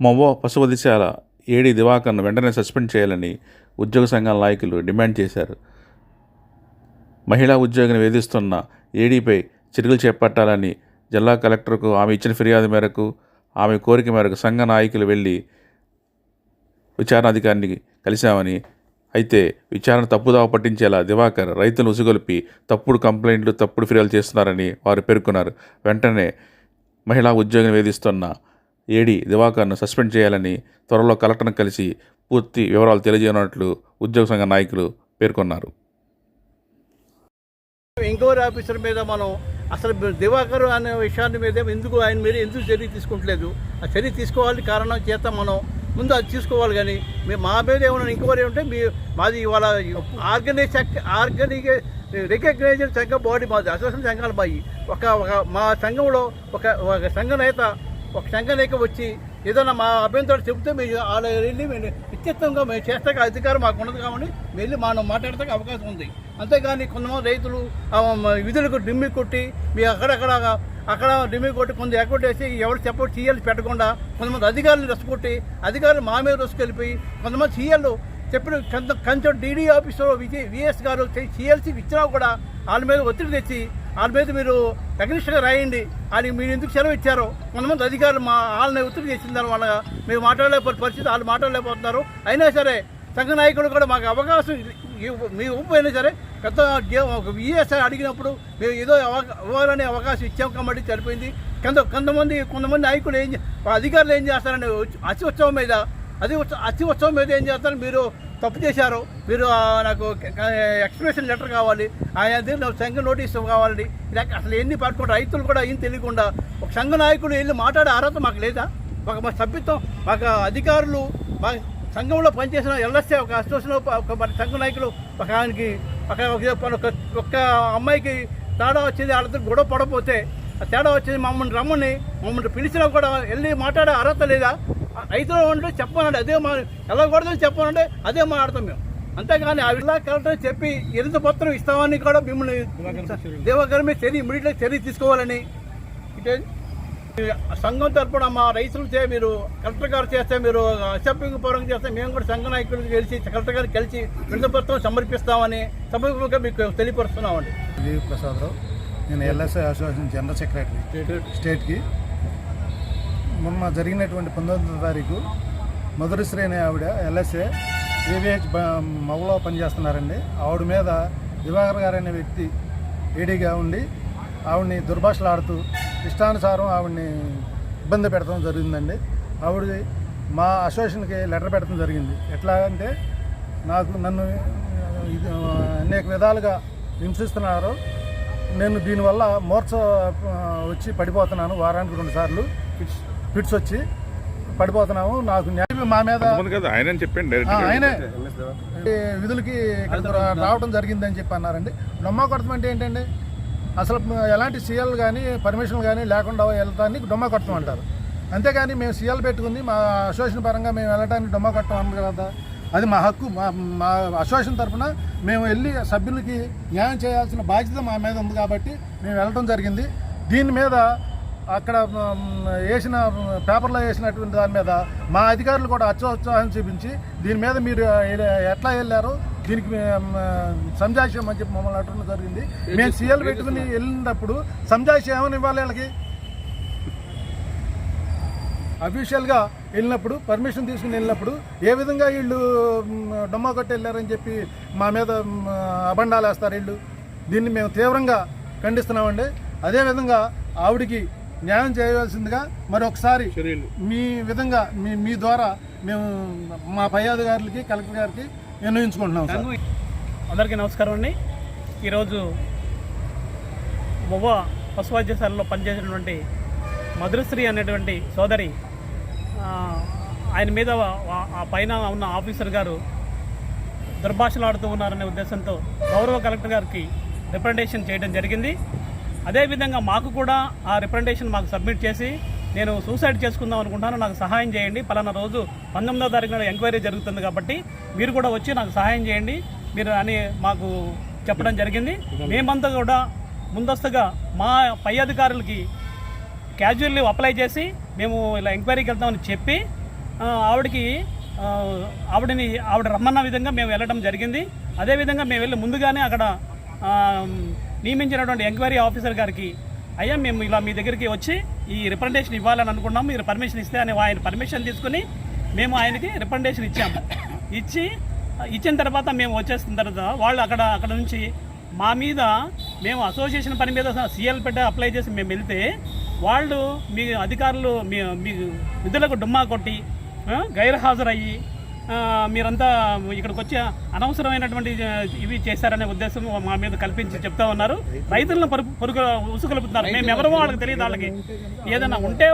Movva పశువధిశాల AD దివాకర్ను వెంటనే suspend చేయాలని ఉద్యోగ సంఘాల నాయకులు డిమాండ్ చేశారు. మహిళా ఉద్యోగిని వేధిస్తున్న ఏడీపై చర్యలు చేపట్టాలని జిల్లా కలెక్టర్కు ఆమె ఇచ్చిన ఫిర్యాదు మేరకు ఆమె కోరిక మేరకు సంఘ నాయకులు వెళ్ళి విచారణాధికారిని కలిశామని అయితే విచారణ తప్పుదావ పట్టించేలా దివాకర్ రైతులు ఉసుగొలిపి తప్పుడు కంప్లైంట్లు తప్పుడు ఫిర్యాదు చేస్తున్నారని వారు పేర్కొన్నారు. వెంటనే మహిళా ఉద్యోగిని వేధిస్తున్న ఏడీ దివాకర్ను సస్పెండ్ చేయాలని త్వరలో కలెక్టర్ను కలిసి పూర్తి వివరాలు తెలియజేయనున్నట్లు ఉద్యోగ సంఘ నాయకులు పేర్కొన్నారు. ఎంక్వైరీ ఆఫీసర్ మీద మనం అసలు దివాకర్ అనే విషయాన్ని మీద ఎందుకు ఆయన మీద ఎందుకు చర్య తీసుకుంటలేదు? ఆ చర్య తీసుకోవాలి కారణం చేత మనం ముందు అది తీసుకోవాలి కానీ మీ- మా మీద ఏమైనా ఎంక్వైరీ ఉంటే మీ మాది ఇవాళ ఆర్గనైజ్ ఆర్గనైజ్ రికగ్నైజ్డ్ సంఘ బాడీ మాది అసోసియేషన్ సంఘాలు బాయి ఒక ఒక మా సంఘంలో ఒక ఒక సంఘ నేత ఒక శంక లేక వచ్చి ఏదైనా మా అభ్యంతరం చెబితే మేము వాళ్ళ వెళ్ళి మేము నిశ్చితంగా మేము చేస్తాక అధికారం మాకు ఉండదు కాబట్టి వెళ్ళి మనం మాట్లాడతాక అవకాశం ఉంది. అంతేగాని కొంతమంది రైతులు విధులకు డిమ్మి కొట్టి మీ అక్కడక్కడ అక్కడ డిమ్మి కొట్టి కొంత ఎక్కడ వేసి ఎవరు సపోర్ట్ సీఎల్ పెట్టకుండా కొంతమంది అధికారులు రెచ్చగొట్టి అధికారులు మా మీద రసుకెళ్ళిపోయి కొంతమంది సీఎల్ చెప్పిన కొంత కొంచెం డీడీ ఆఫీసులో విజయ్ విఎస్ గారు సీఎల్సీ ఇచ్చినా కూడా వాళ్ళ మీద ఒత్తిడి తెచ్చి వాళ్ళ మీద మీరు టెక్నిషియన్గా రాయండి అని మీరు ఎందుకు సెలవు ఇచ్చారో కొంతమంది అధికారులు మా వాళ్ళని ఒత్తిడి చేసిన దానివల్ల మేము మాట్లాడలేకపోతే పరిస్థితి వాళ్ళు మాట్లాడలేకపోతున్నారు. అయినా సరే సంఘ నాయకులు కూడా మాకు అవకాశం మీ ఇవ్వకపోయినా సరే పెద్ద విఎస్ఐ అడిగినప్పుడు మేము ఏదో ఇవ్వాలనే అవకాశం ఇచ్చాం కాబట్టి సరిపోయింది. కొంత కొంతమంది కొంతమంది నాయకులు ఏం అధికారులు ఏం చేస్తారని అతి ఉత్సవం మీద అది అతి ఉత్సవం మీద ఏం చేస్తారు మీరు తప్పు చేశారు. మీరు నాకు ఎక్స్ప్రెషన్ లెటర్ కావాలి. ఆయన దగ్గర నాకు సంఘ నోటీసు కావాలని ఇలా అసలు ఎన్ని పట్టుకుంటారు? రైతులు కూడా ఏం తెలియకుండా. ఒక సంఘ నాయకుడు వెళ్ళి మాట్లాడే అర్హత మాకు లేదా? ఒక మా సభ్యత్వం మాకు అధికారులు మా సంఘంలో పనిచేసిన ఎల్ఎస్ఏ ఒక అసోసియేషన్ ఒక మన సంఘ నాయకులు ఒక ఆయనకి ఒక ఒక- ఒక్క అమ్మాయికి తేడా వచ్చింది వాళ్ళతో గొడవ పడపోతే తేడా వచ్చింది మమ్మల్ని రమ్మని మమ్మల్ని పిలిచినా కూడా వెళ్ళి మాట్లాడే అర్హత లేదా? రైతులు ఉంటే చెప్పనండి అదే మా ఎలా కొడదని చెప్పనండి అదే మాట్లాడతాం మేము. అంతేగాని ఆ విల్లా కలెక్టర్ చెప్పి ఎరుదు పత్రం ఇస్తామని కూడా మిమ్మల్ని దేవగారి మీద చర్య ఇమీడియట్గా చర్య తీసుకోవాలని ఇటే సంఘం తరపున మా రైతులు చే మీరు కలెక్టర్ గారు చేస్తే మీరు అసెంబ్లీ పరంగా చేస్తే మేము కూడా సంఘ నాయకులు కలిసి కలెక్టర్ గారికి కలిసి విడుదలపత్రం సమర్పిస్తామని సమర్పంగా మీకు తెలియపరుస్తున్నామండి. దేవి ప్రసాదరావు నేను ఎల్ఎస్ఐ అసోసియేషన్ జనరల్ సెక్రటరీ స్టేట్కి మొన్న జరిగినటువంటి పంతొమ్మిదో తారీఖు మధురశ్రీ అనే ఆవిడ ఎల్ఎస్ఏ ఏవిహెచ్ మగలో పనిచేస్తున్నారండి. ఆవిడ మీద దివాకర్ గారు అనే వ్యక్తి ఏడీగా ఉండి ఆవిడ్ని దుర్భాషలాడుతూ ఇష్టానుసారం ఆవిడ్ని ఇబ్బంది పెడతాం జరిగిందండి. ఆవిడ మా అసోసియేషన్కి లెటర్ పెట్టడం జరిగింది. ఎట్లా అంటే నాకు నన్ను ఇది, అనేక విధాలుగా హింసిస్తున్నారు. నేను దీనివల్ల మోర్చ వచ్చి పడిపోతున్నాను వారానికి రెండు సార్లు. ఫిట్స్ వచ్చి పడిపోతున్నాము. నాకు న్యాయం మా మీద కదా ఆయన చెప్పండి ఆయనే విధులకి రావడం జరిగిందని చెప్పి అన్నారండి. డొమ్మా కొడతాం అంటే ఏంటండి? అసలు ఎలాంటి సీఎల్ కానీ పర్మిషన్ కానీ లేకుండా వెళ్తాన్ని డొమ్మా కొడతాం అంటారు. అంతేగాని మేము సీఎల్ పెట్టుకుంది మా అసోసియేషన్ పరంగా మేము వెళ్ళడానికి డొమ్మా కొట్టం అన్నారు కదా. అది మా హక్కు మా మా అసోసియేషన్ తరఫున మేము వెళ్ళి సభ్యులకి న్యాయం చేయాల్సిన బాధ్యత మా మీద ఉంది కాబట్టి మేము వెళ్ళడం జరిగింది. దీని మీద అక్కడ వేసిన పేపర్లో వేసినటువంటి దాని మీద మా అధికారులు కూడా అత్యోత్సాహం చూపించి దీని మీద మీరు ఎట్లా వెళ్ళారో దీనికి సంజాయిషం అని చెప్పి మమ్మల్ని అడగడం జరిగింది. మేము సీఎల్ పెట్టుకుని వెళ్ళినప్పుడు సంజాయిషం ఏమని ఇవ్వాలి వీళ్ళకి? అఫీషియల్గా వెళ్ళినప్పుడు పర్మిషన్ తీసుకుని వెళ్ళినప్పుడు ఏ విధంగా వీళ్ళు డొమ్మా కొట్టి వెళ్ళారని చెప్పి మా మీద అబండాలు వేస్తారు వీళ్ళు. దీన్ని మేము తీవ్రంగా ఖండిస్తున్నామండి. అదేవిధంగా ఆవిడికి న్యాయం చేయవలసిందిగా మరొకసారి మీ విధంగా మీ మీ ద్వారా మేము మా పై అధికారులకి కలెక్టర్ గారికి నిర్ణయించుకుంటున్నాం సార్. అందరికీ నమస్కారం అండి. ఈరోజు మొవ్వ పశు వైద్యశాలలో పనిచేసినటువంటి మధురశ్రీ అనేటువంటి సోదరి ఆయన మీద ఆ పైన ఉన్న ఆఫీసర్ గారు దుర్భాషలాడుతూ ఉన్నారనే ఉద్దేశంతో గౌరవ కలెక్టర్ గారికి రిప్రజెంటేషన్ చేయడం జరిగింది. అదేవిధంగా మాకు కూడా ఆ రిప్రజెంటేషన్ మాకు సబ్మిట్ చేసి నేను సూసైడ్ చేసుకుందాం అనుకుంటాను. నాకు సహాయం చేయండి. పలానా రోజు పంతొమ్మిదో తారీఖున ఎంక్వైరీ జరుగుతుంది కాబట్టి మీరు కూడా వచ్చి నాకు సహాయం చేయండి. మీరు అని మాకు చెప్పడం జరిగింది. మేమంతా కూడా ముందస్తుగా మా పై అధికారులకి క్యాజువల్ లీవ్ అప్లై చేసి మేము ఇలా ఎంక్వైరీకి వెళ్తామని చెప్పి ఆవిడకి ఆవిడని ఆవిడ రమ్మన్న విధంగా మేము వెళ్ళడం జరిగింది. అదేవిధంగా మేము వెళ్ళి ముందుగానే అక్కడ నియమించినటువంటి ఎంక్వైరీ ఆఫీసర్ గారికి అయ్యా మేము ఇలా మీ దగ్గరికి వచ్చి ఈ రిప్రజెంటేషన్ ఇవ్వాలని అనుకున్నాం మీరు పర్మిషన్ ఇస్తే అని ఆయన పర్మిషన్ తీసుకుని మేము ఆయనకి రిప్రజెంటేషన్ ఇచ్చాము. ఇచ్చి ఇచ్చిన తర్వాత మేము వచ్చేసిన తర్వాత వాళ్ళు అక్కడ అక్కడ నుంచి మా మీద మేము అసోసియేషన్ పని మీద సీఎల్ పెట్ట అప్లై చేసి మేము వెళ్తే వాళ్ళు మీ అధికారులు మీ మీ విధులకు డుమ్మా కొట్టి గైర్హాజరయ్యి మీరంతా ఇక్కడికి వచ్చి అనవసరమైనటువంటి ఇవి చేశారనే ఉద్దేశం మా మీద కల్పించి చెప్తా ఉన్నారు. రైతులను పరుగు పరుగు ఉసుగొలుపుతున్నారు మేము ఎవరో వాళ్ళకి తెలియదు వాళ్ళకి. ఏదైనా ఉంటే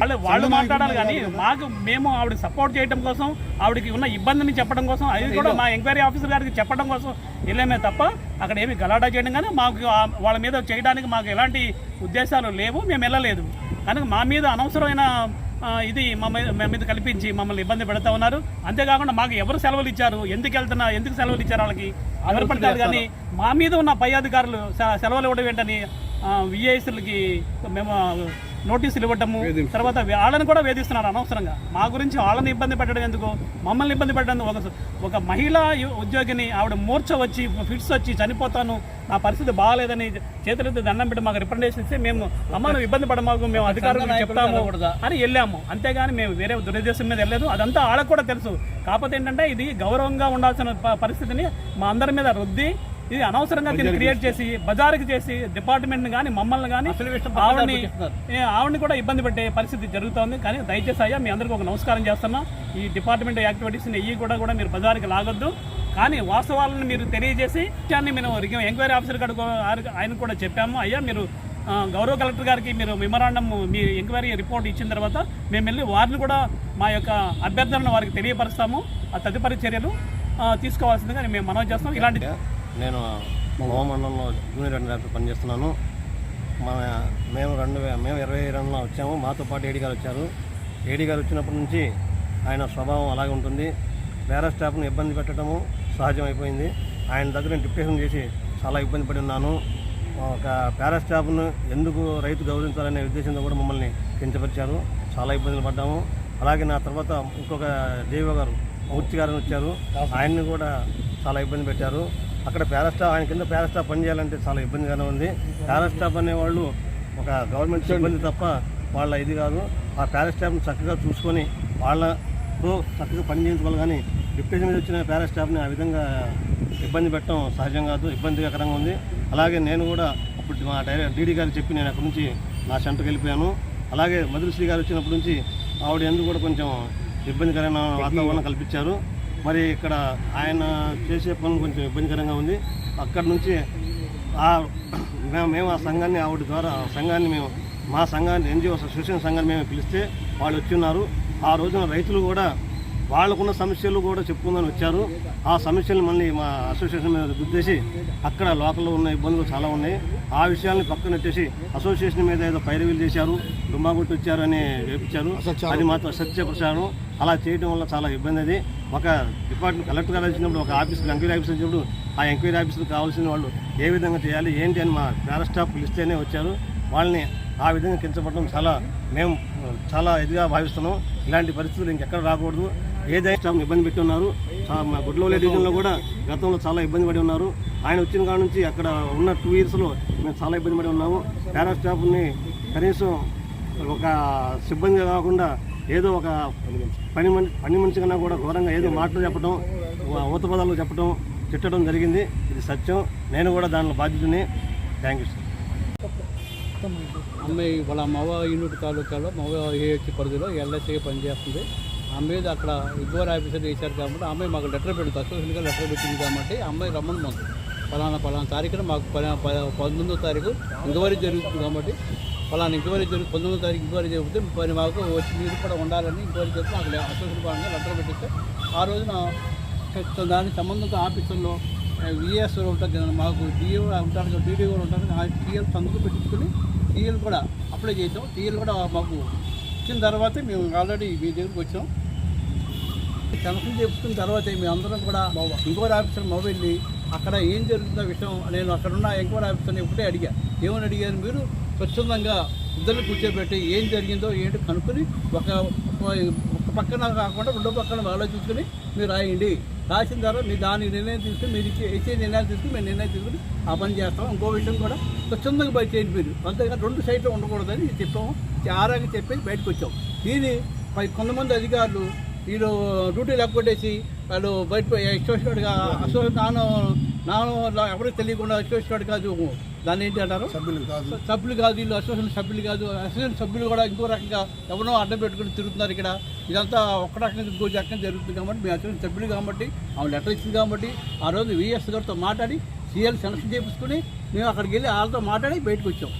వాళ్ళు వాళ్ళు మాట్లాడాలి కానీ మాకు మేము ఆవిడకి సపోర్ట్ చేయడం కోసం ఆవిడకి ఉన్న ఇబ్బందిని చెప్పడం కోసం అది కూడా మా ఎంక్వైరీ ఆఫీసర్ గారికి చెప్పడం కోసం వెళ్ళామే తప్ప అక్కడ ఏమి గలాటా చేయడం కానీ మాకు వాళ్ళ మీద చేయడానికి మాకు ఎలాంటి ఉద్దేశాలు లేవు మేము వెళ్ళలేదు. కనుక మా మీద అనవసరమైన ఇది మా మీద కల్పించి మమ్మల్ని ఇబ్బంది పెడతా ఉన్నారు. అంతేకాకుండా మాకు ఎవరు సెలవులు ఇచ్చారు? ఎందుకు వెళ్తున్నా? ఎందుకు సెలవులు ఇచ్చారు వాళ్ళకి? ఎవరు పడతారు కానీ మా మీద ఉన్న పై అధికారులు సెలవులు ఇవ్వడం ఏంటని విఐఎస్లకి మేము నోటీసులు ఇవ్వటము తర్వాత వాళ్ళని కూడా వేధిస్తున్నారు అనవసరంగా. మా గురించి వాళ్ళని ఇబ్బంది పెట్టడం ఎందుకు? మమ్మల్ని ఇబ్బంది పెట్టడం ఒక ఒక మహిళా ఉద్యోగిని ఆవిడ మూర్ఛ వచ్చి ఫిట్స్ వచ్చి చనిపోతాను. నా పరిస్థితి బాగాలేదని చేతులెత్తి దండం పెట్టి మాకు రిప్రజెంటేషన్ ఇస్తే మేము అమ్మను ఇబ్బంది పడమాకు మేము అధికారులకు చెప్తాము అని వెళ్ళాము. అంతేగాని మేము వేరే దురుద్దేశం మీద వెళ్ళలేదు. అదంతా వాళ్ళకు కూడా తెలుసు. కాకపోతే ఏంటంటే ఇది గౌరవంగా ఉండాల్సిన పరిస్థితిని మా అందరి మీద రుద్ది ఇది అనవసరంగా దీన్ని క్రియేట్ చేసి బజారుకి చేసి డిపార్ట్మెంట్ కానీ మమ్మల్ని కానీ ఆవిడని ఆవిడని కూడా ఇబ్బంది పెట్టే పరిస్థితి జరుగుతోంది. కానీ దయచేసి అయ్యా మీ అందరికీ ఒక నమస్కారం చేస్తున్నా. ఈ డిపార్ట్మెంట్ యాక్టివిటీస్ని ఇవి కూడా కూడా మీరు బజారుకి లాగొద్దు. కానీ వాస్తవాలను మీరు తెలియజేసి విషయాన్ని మేము ఎంక్వైరీ ఆఫీసర్ గారు ఆయన కూడా చెప్పాము. అయ్యా మీరు గౌరవ కలెక్టర్ గారికి మీరు మెమరాండం మీ ఎంక్వైరీ రిపోర్ట్ ఇచ్చిన తర్వాత మేము వెళ్ళి వారిని కూడా మా యొక్క అభ్యర్థనను వారికి తెలియపరుస్తాము. ఆ తదుపరి చర్యలు తీసుకోవాల్సిందిగా మేము మనవి చేస్తాం ఇలాంటి నేను హోమండలంలో జూనియర్ రెండు పనిచేస్తున్నాను. మన మేము రెండు మేము ఇరవై రెండులో వచ్చాము. మాతో పాటు ఏడీ గారు వచ్చారు. ఏడీ గారు వచ్చినప్పటి నుంచి ఆయన స్వభావం అలాగే ఉంటుంది. వేరే స్టాఫ్ను ఇబ్బంది పెట్టడము సహజమైపోయింది. ఆయన దగ్గర డిప్రెషన్ చేసి చాలా ఇబ్బంది పడి ఉన్నాను. ఒక పేరా స్టాఫ్ను ఎందుకు రైతు గౌరవించాలనే ఉద్దేశంతో కూడా మమ్మల్ని కించపరిచారు. చాలా ఇబ్బందులు పడ్డాము. అలాగే నా తర్వాత ఇంకొక దేవ గారు మూర్తి గారు వచ్చారు. ఆయన్ని కూడా చాలా ఇబ్బంది పెట్టారు. అక్కడ పారాస్టాఫ్ ఆయన కింద పారాస్టాఫ్ పనిచేయాలంటే చాలా ఇబ్బందిగానే ఉంది. పారాస్టాఫ్ అనేవాళ్ళు ఒక గవర్నమెంట్ సిబ్బంది తప్ప వాళ్ళ ఇది కాదు. ఆ పారాస్టాఫ్ని చక్కగా చూసుకొని వాళ్ళతో చక్కగా పని చేయించుకోవాలి కానీ డిప్యూటీ మీద వచ్చిన పారాస్టాఫ్ని ఆ విధంగా ఇబ్బంది పెట్టడం సహజం కాదు ఇబ్బందికరంగా ఉంది. అలాగే నేను కూడా అప్పుడు మా డైరెక్ట్ డీడీ గారు చెప్పి నేను అక్కడి నుంచి నా సెంటర్కి వెళ్ళిపోయాను. అలాగే మధురశ్రీ గారు వచ్చినప్పటి నుంచి ఆవిడ ఎందుకు కూడా కొంచెం ఇబ్బందికరమైన వాతావరణం కల్పించారు. మరి ఇక్కడ ఆయన చేసే పనులు కొంచెం ఇబ్బందికరంగా ఉంది. అక్కడి నుంచి ఆ మేము మేము ఆ సంఘాన్ని ఆవిడ ద్వారా సంఘాన్ని మేము మా సంఘాన్ని ఎన్జిఓ అసోసియేషన్ సంఘాన్ని మేము పిలిస్తే వాళ్ళు వచ్చి ఉన్నారు ఆ రోజున రైతులు కూడా వాళ్ళకున్న సమస్యలు కూడా చెప్పుకుందని వచ్చారు. ఆ సమస్యలు మళ్ళీ మా అసోసియేషన్ మీద గుర్తేసి అక్కడ లోకల్లో ఉన్న ఇబ్బందులు చాలా ఉన్నాయి. ఆ విషయాల్ని పక్కనెట్టేసి అసోసియేషన్ మీద ఏదో పైరవీలు చేశారు డుమ్మా కొట్టి వచ్చారు అని వేపించారు అది మాత్రం సత్య ప్రచారం అలా చేయడం వల్ల చాలా ఇబ్బంది అది. ఒక డిపార్ట్మెంట్ కలెక్టర్ గారు వచ్చినప్పుడు ఒక ఆఫీస్ ఎంక్వైరీ ఆఫీస్ వచ్చినప్పుడు ఆ ఎంక్వైరీ ఆఫీసర్ కావాల్సిన వాళ్ళు ఏ విధంగా చేయాలి ఏంటి అని మా పారా స్టాఫ్ పిలిస్తేనే వచ్చారు. వాళ్ళని ఆ విధంగా కించపడడం చాలా మేము చాలా ఇదిగా భావిస్తున్నాం. ఇలాంటి పరిస్థితులు ఇంకెక్కడ రాకూడదు. ఏదైనా ఇబ్బంది పెట్టి ఉన్నారు మా గుడ్లవల్లి డివిజన్లో కూడా గతంలో చాలా ఇబ్బంది పడి ఉన్నారు. ఆయన వచ్చిన కాడ నుంచి అక్కడ ఉన్న టూ ఇయర్స్లో మేము చాలా ఇబ్బంది పడి ఉన్నాము. పారా స్టాఫ్ని కనీసం ఒక సిబ్బంది కాకుండా ఏదో ఒక పని మనిషి పని మనిషి కన్నా కూడా ఘోరంగా ఏదో మాటలు చెప్పడం ఊత పదాలు చెప్పడం తిట్టడం జరిగింది. ఇది సత్యం. నేను కూడా దానిలో బాధ్యతని థ్యాంక్ యూ సార్. అమ్మాయి వాళ్ళ మవ యూనిట్ తాలూకాలో మవ ఏహెచ్ పరిధిలో ఎల్ఐసీగా పనిచేస్తుంది. అమ్మాయి మీద అక్కడ ఇగ్వర్ ఆఫీసర్ చేశారు కాబట్టి అమ్మాయి మాకు లెటర్ పెడుతుంది అసోసియేషన్గా లెటర్ పెట్టింది కాబట్టి అమ్మాయి రమ్మని మాకు ఫలానా ఫలానా తారీఖున మాకు పంతొమ్మిదో తారీఖు ఎంక్వైరీ జరుగుతుంది కాబట్టి ఫలానా ఎంక్వైరీ జరుగు పంతొమ్మిదో తారీఖు ఎంక్వైరీ జరిగితే మరి మాకు వచ్చి మీరు కూడా ఉండాలని ఎంక్వైరీ చేస్తే మాకు అసోసియేషన్ పరంగా లెటర్ పెట్టిస్తే ఆ రోజున దానికి సంబంధిత ఆఫీసుల్లో విఎస్ ఉంటారు కదా మాకు డిఓ ఉంటారు కదా డీడీ కూడా ఉంటారు ఆ టీఎల్ సందుకు పెట్టించుకొని టీఎల్ కూడా అప్లై చేసాం. టీఎల్ కూడా మాకు ఇచ్చిన తర్వాతే మేము ఆల్రెడీ మీ దగ్గరికి వచ్చాం. కనెక్షన్ చేసుకున్న తర్వాత మేము అందరం కూడా ఇంకోటి ఆఫీసర్ మొబైల్ని అక్కడ ఏం జరుగుతుందో విషయం నేను అక్కడ ఉన్న ఎంక్వైరీ ఆఫీసర్ని ఒకటే అడిగా. ఏమని అడిగారు మీరు? స్వచ్ఛందంగా ఇద్దరిని కూర్చోబెట్టి ఏం జరిగిందో ఏంటో కనుక్కొని ఒక ఒక పక్కన కాకుండా రెండో పక్కన ఆలోచించుకొని మీరు రాయండి. రాసిన తర్వాత మీ దాని నిర్ణయం తీసుకుని మీరు ఇచ్చే ఇచ్చే నిర్ణయాలు తీసుకుని మేము నిర్ణయం తీసుకుని ఆ పని చేస్తాం. ఇంకో విషయం కూడా స్వచ్ఛందంగా బయట చేయండి మీరు. అంతేగా రెండు సైట్లు ఉండకూడదని చెప్పాము. ఆరాగా చెప్పేసి బయటకు వచ్చాం. దీని పై కొంతమంది అధికారులు వీళ్ళు డ్యూటీ లేకపోతేసి వాళ్ళు బయట ఎక్స్పోషన్గా అసోసియేట్ నాను నాను ఎవరికి తెలియకుండా అసోసియేట్ కాదు. దాన్ని ఏంటి అంటారు? సభ్యులు కాదు. సభ్యులు కాదు వీళ్ళు అసోసియేషన్ సభ్యులు కాదు. అసోసియేషన్ సభ్యులు కూడా ఇంకో రకంగా ఎవరో అడ్డం పెట్టుకుని తిరుగుతున్నారు ఇక్కడ. ఇదంతా ఒక రకంగా ఇంకో రకంగా జరుగుతుంది కాబట్టి మీ అసోసియేషన్ సభ్యులు కాబట్టి ఆమె లెటర్ ఇచ్చింది కాబట్టి ఆ రోజు విఎస్ గారితో మాట్లాడి సీఎల్ సెలక్షన్ చేపించుకుని మేము అక్కడికి వెళ్ళి వాళ్ళతో మాట్లాడి బయటకు వచ్చాం.